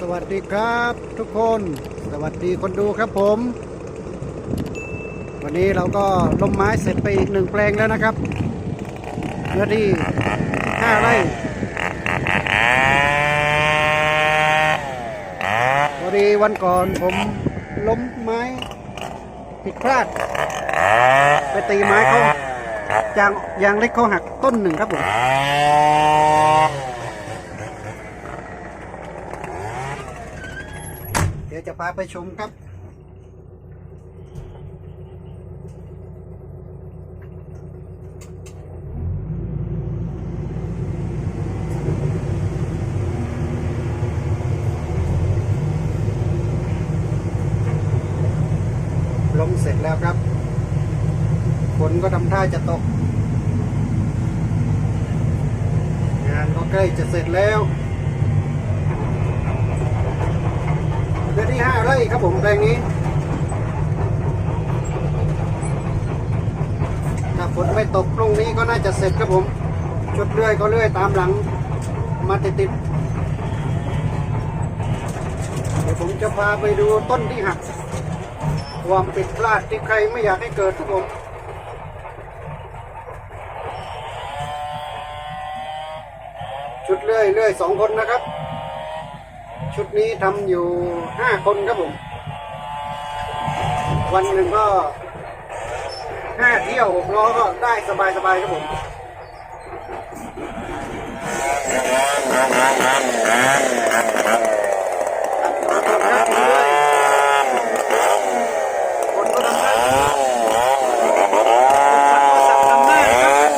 สวัสดีครับทุกคนสวัสดีคนดูครับผม วันนี้เราก็ล้มไม้เสร็จไปอีกหนึ่งแปลงแล้วนะครับเนื้อที่ห้าไร่พอดีวันก่อนผมล้มไม้ผิดพลาด ไปตีไม้เขายางยางเล็กเขาหักต้นหนึ่งครับผม เดี๋ยว จะพาไปชมครับ ลงเสร็จแล้วครับฝนก็ทำท่าจะตก งานก็ใกล้จะเสร็จแล้ว เดือนที่ห้าไร่ครับ ผมแปลงนี้ถ้าฝนไม่ตกพรุ่งนี้ก็น่าจะเสร็จครับผมชุดเลื่อยก็เลื่อยตามหลัง มาติดติดๆเดี๋ยวผมจะพาไปดูต้นที่หัก ความผิดพลาดที่ใครไม่อยากให้เกิดครับผมชุดเลื่อยเลื่อยสองคนนะครับ ชุดนี้ทำอยู่ห้าคนครับผม วันหนึ่งก็ห้าเที่ยวหกล้อก็ได้สบายสบายครับผม คนก็ทำได้ทำได้ครับ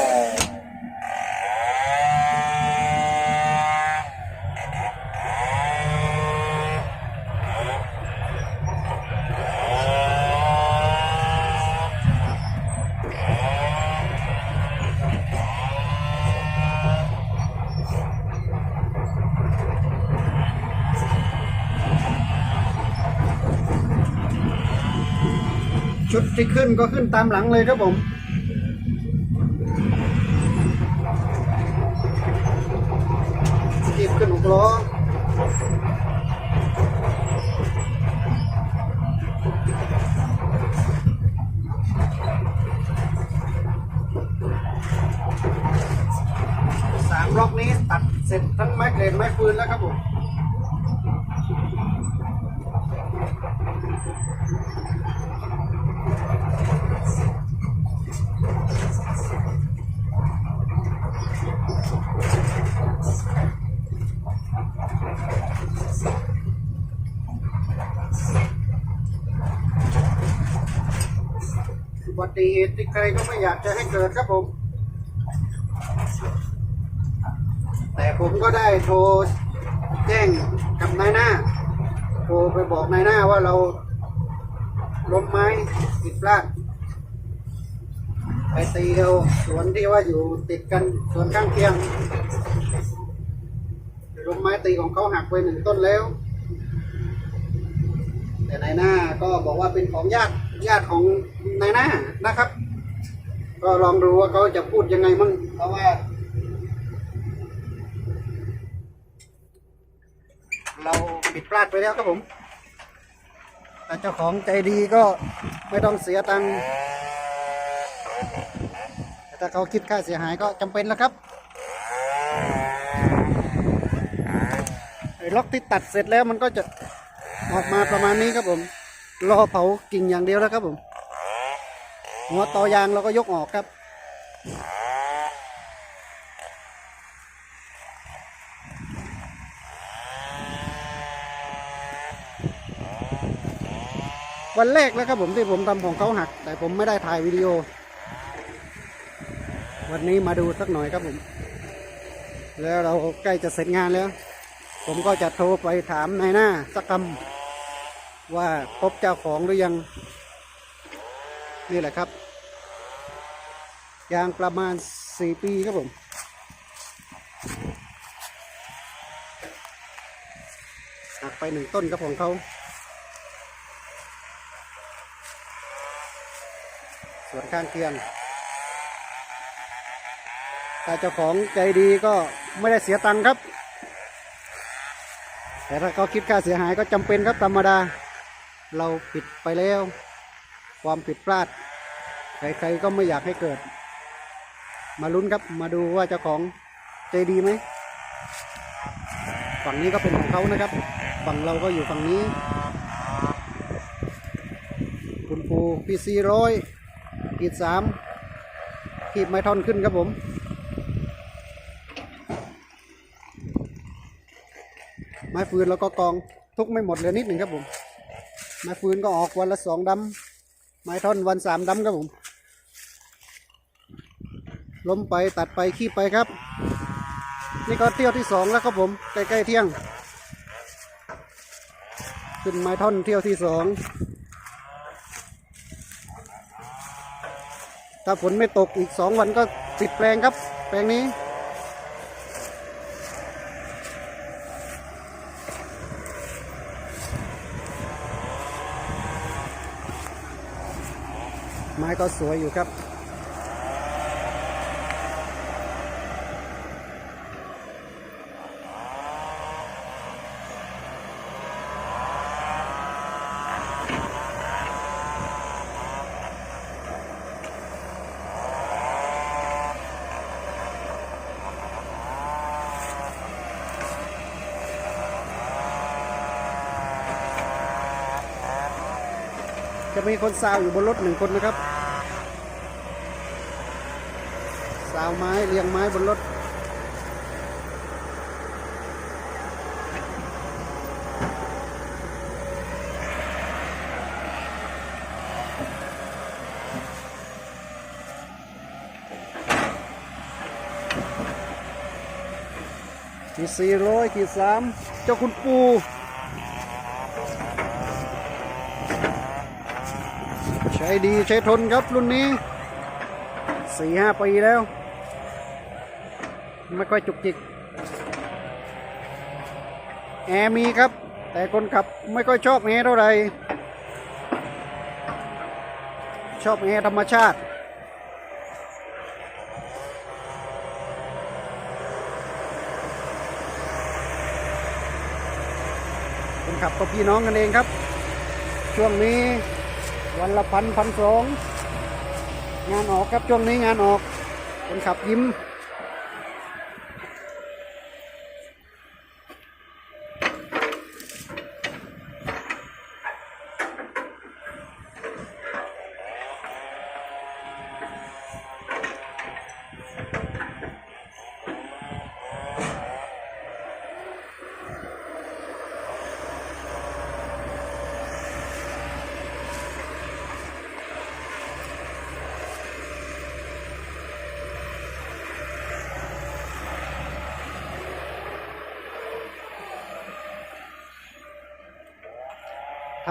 ชุดที่ขึ้นก็ขึ้นตามหลังเลยครับผมจีบขึ้นหกล้อสามล็อกนี้ตัดเสร็จทั้งไม้เกรดไม้ฟืนแล้วครับผม ติเหตุที่ใครก็ไม่อยากจะให้เกิดครับผม แต่ผมก็ได้โทรแจ้งกับนายหน้า โทรไปบอกนายหน้าว่าเราล้มไม้ผิดพลาดไปตีเอาสวนที่ว่าอยู่ติดกันสวนข้างเคียงล้มไม้ตีของเขาหักไปหนึ่งต้นแล้ว แต่นายหน้าก็บอกว่าเป็นของญาติ ญาติของนายหน้านะครับ ก็ลองดูว่าเขาจะพูดยังไงมั่งเพราะว่า เราผิดพลาดไปแล้วครับผมแต่เจ้าของใจดีก็ไม่ต้องเสียตังค์แต่ถ้าเขาคิดค่าเสียหายก็จำเป็นแล้วครับไอ้ล็อกที่ตัดเสร็จแล้วมันก็จะออกมาประมาณนี้ครับผม รอเผากิ่งอย่างเดียวแล้วครับผม หัวตอยางเราก็ยกออกครับ วันแรกแล้วครับผมที่ผมทำของเขาหัก แต่ผมไม่ได้ถ่ายวิดีโอ วันนี้มาดูสักหน่อยครับผม แล้วเราใกล้จะเสร็จงานแล้ว ผมก็จะโทรไปถามนายหน้าสักคำ ว่าพบเจ้าของหรือยัง นี่แหละครับ ยางประมาณสี่ปีครับผม หักไปหนึ่งต้นครับของเขา ส่วนข้างเคียงถ้าเจ้าของใจดีก็ไม่ได้เสียตังค์ครับ แต่ถ้าเขาคิดค่าเสียหายก็จำเป็นครับธรรมดา เราผิดไปแล้ว ความผิดพลาด ใครๆก็ไม่อยากให้เกิด มาลุ้นครับมาดูว่าเจ้าของใจดีไหมฝั่งนี้ก็เป็นของเขานะครับ ฝั่งเราก็อยู่ฝั่งนี้ คุณปูพีซีร้อยขีดสามขีดไม้ท่อนขึ้นครับผมไม้ฟืนแล้วก็กองทุกไม่หมดเลือนิดหนึ่งครับผม ไม้ฟืนก็ออกวันละสองดำไม้ท่อนวันสามดำครับผมล้มไปตัดไปขี้ไปครับ นี่ก็เที่ยวที่สองแล้วครับผมใกล้ๆเที่ยง ขึ้นไม้ท่อนเที่ยวที่สองถ้าฝนไม่ตกอีกสองวันก็ปิดแปลงครับ แปลงนี้ ม้ก็สวยอยู่ครับ จะมีคนซาวอยู่บนรถหนึ่งคนนะครับ สาวไม้เรียงไม้บนรถขีดสี่ร้อยขีดสามเจ้าคุณปูใช้ดีใช้ทนครับรุ่นนี้สี่ห้าปีแล้ว ไม่ค่อยจุกจิกแอร์มีครับ แต่คนขับไม่ค่อยชอบแอร์เท่าไหร่ชอบแอร์ธรรมชาติคนขับก็พี่น้องกันเองครับ ช่วงนี้วันละพันพันสองงานออกครับช่วงนี้งานออกคนขับยิ้ม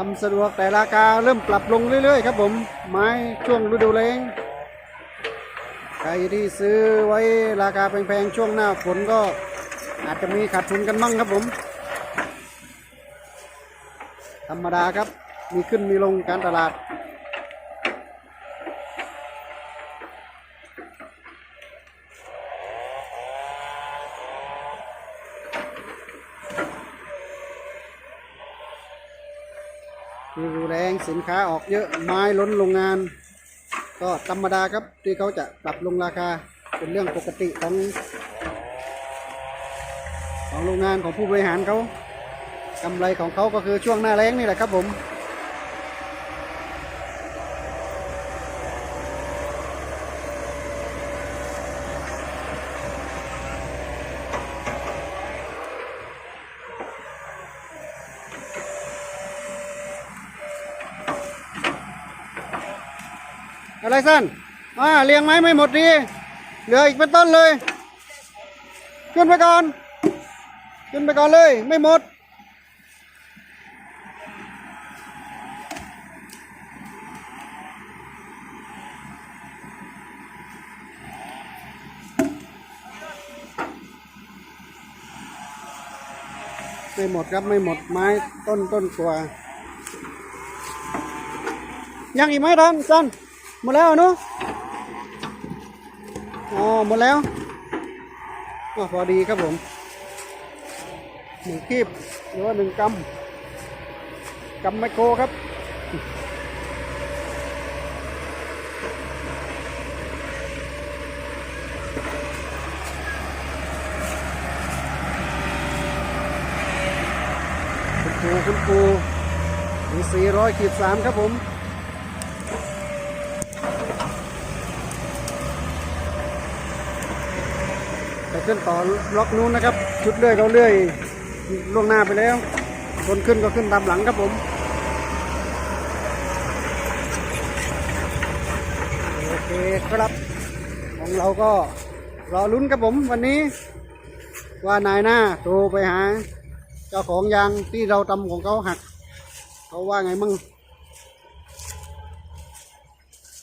ทำสะดวกแต่ราคาเริ่มปรับลงเรื่อยๆ ครับผม ไม้ช่วงฤดูแล้งใครที่ซื้อไว้ราคาแพงๆช่วงหน้าฝนก็อาจจะมีขาดทุนกันบ้างครับผม ธรรมดาครับมีขึ้นมีลงการตลาด ฤดูแรงสินค้าออกเยอะไม้ล้นโรงงาน ก็ธรรมดาครับที่เขาจะปรับลงราคาเป็นเรื่องปกติของของโรงงานของผู้บริหารเขากำไรของเขาก็คือช่วงหน้าแรงนี่แหละครับผม อะไรสั้นอ่าเลี้ยงไม้ไม่หมดดีเหลืออีกเป็นต้นเลย ขึ้นไปก่อน ขึ้นไปก่อนเลย ไม่หมด ไม่หมดครับไม่หมดไม้ต้นต้นกว่ายังอีกไหมท่านสั้น หมดแล้วเนาะอ๋อหมดแล้วอพอดีครับผมหนึ่งคีบหรือว่าหนึ่งกำกำไมโครครับคุณครูคุณครูมีสี่ร้อยขีดสามครับผม ไปขึ้นต่อล็อกนู้นนะครับ ชุดเลื่อยเขาเลื่อยล่วงหน้าไปแล้ว คนขึ้นก็ขึ้นตามหลังครับผมโอเคครับ ของเราก็รอลุ้นครับผมวันนี้ ว่านายหน้าโทรไปหา เจ้าของยางที่เราทำของเขาหัก เขาว่าไงมั่ง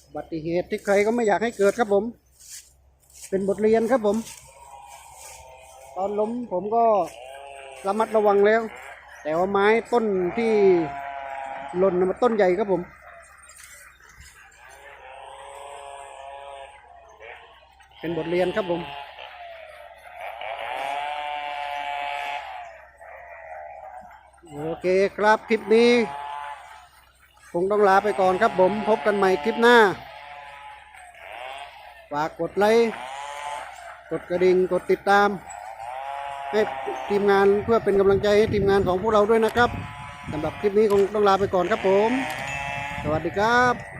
อุบัติเหตุที่ใครก็ไม่อยากให้เกิดครับผม เป็นบทเรียนครับผม ตอนล้มผมก็ระมัดระวังแล้ว แต่ว่าไม้ต้นที่หล่นมันต้นใหญ่ครับผม เป็นบทเรียนครับผมโอเคครับคลิปนี้คงต้องลาไปก่อนครับผม พบกันใหม่คลิปหน้า ฝากกดไลค์ กดกระดิ่ง กดติดตาม ให้ทีมงานเพื่อเป็นกำลังใจให้ทีมงานของพวกเราด้วยนะครับสำหรับคลิปนี้คงต้องลาไปก่อนครับผม สวัสดีครับ